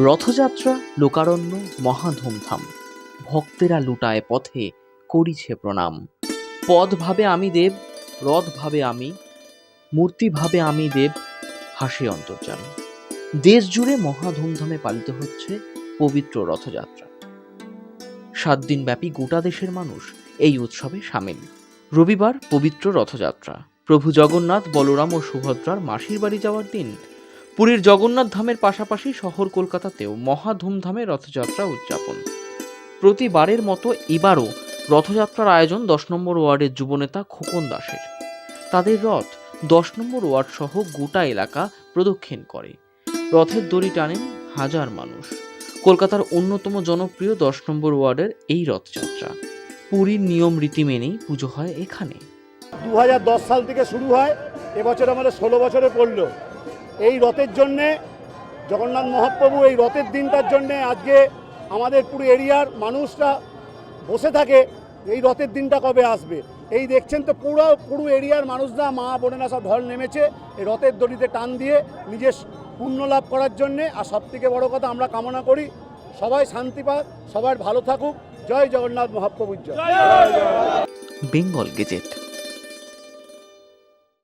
রথযাত্রা, লোকারণ্য, মহা ধুমধাম। ভক্তেরা লুটায় পথে করিছে প্রণাম। পদ ভাবে আমি দেব, রথ ভাবে আমি, মূর্তি ভাবে আমি দেব, হাসি অন্তর্জাম দেশ জুড়ে মহা ধুমধামে পালিত হচ্ছে পবিত্র রথযাত্রা। সাত দিন ব্যাপী গোটা দেশের মানুষ এই উৎসবে সামিল। রবিবার পবিত্র রথযাত্রা। প্রভু জগন্নাথ, বলরাম ও সুভদ্রার মাসির বাড়ি যাওয়ার দিন পুরীর জগন্নাথ ধামের পাশাপাশি শহর কলকাতাতেও মহা ধুমধামে রথযাত্রা উদযাপন। প্রতিবারের মতো এবারও রথযাত্রার আয়োজন দশ নম্বর ওয়ার্ডের যুবনেতা খোকন দাসের। তাদের রথ দশ নম্বর ওয়ার্ড সহ গোটা এলাকা প্রদক্ষিণ করে। রথের দড়ি টানেন হাজার মানুষ। কলকাতার অন্যতম জনপ্রিয় দশ নম্বর ওয়ার্ডের এই রথযাত্রা। পুরীর নিয়ম রীতি মেনেই পুজো হয় এখানে। দু হাজার দশ সাল থেকে শুরু হয়, এবছর আমাদের ষোলো বছরে পড়ল। এই রথের জন্যে জগন্নাথ মহাপ্রভু এই রথের দিনটার জন্যে আজকে আমাদের পুরো এরিয়ার মানুষরা বসে থাকে এই রথের দিনটা কবে আসবে? এই দেখছেন তো পুরো পুরো এরিয়ার মানুষরা মা বোনেরা সব ঢল নেমেছে এই রথের দড়িতে টান দিয়ে নিজের পুণ্য লাভ করার জন্যে। আর সব থেকে বড়ো কথা আমরা কামনা করি সবাই শান্তি পাক সবার ভালো থাকুক। জয় জগন্নাথ মহাপ্রভুর জয়। বেঙ্গল গেজেট।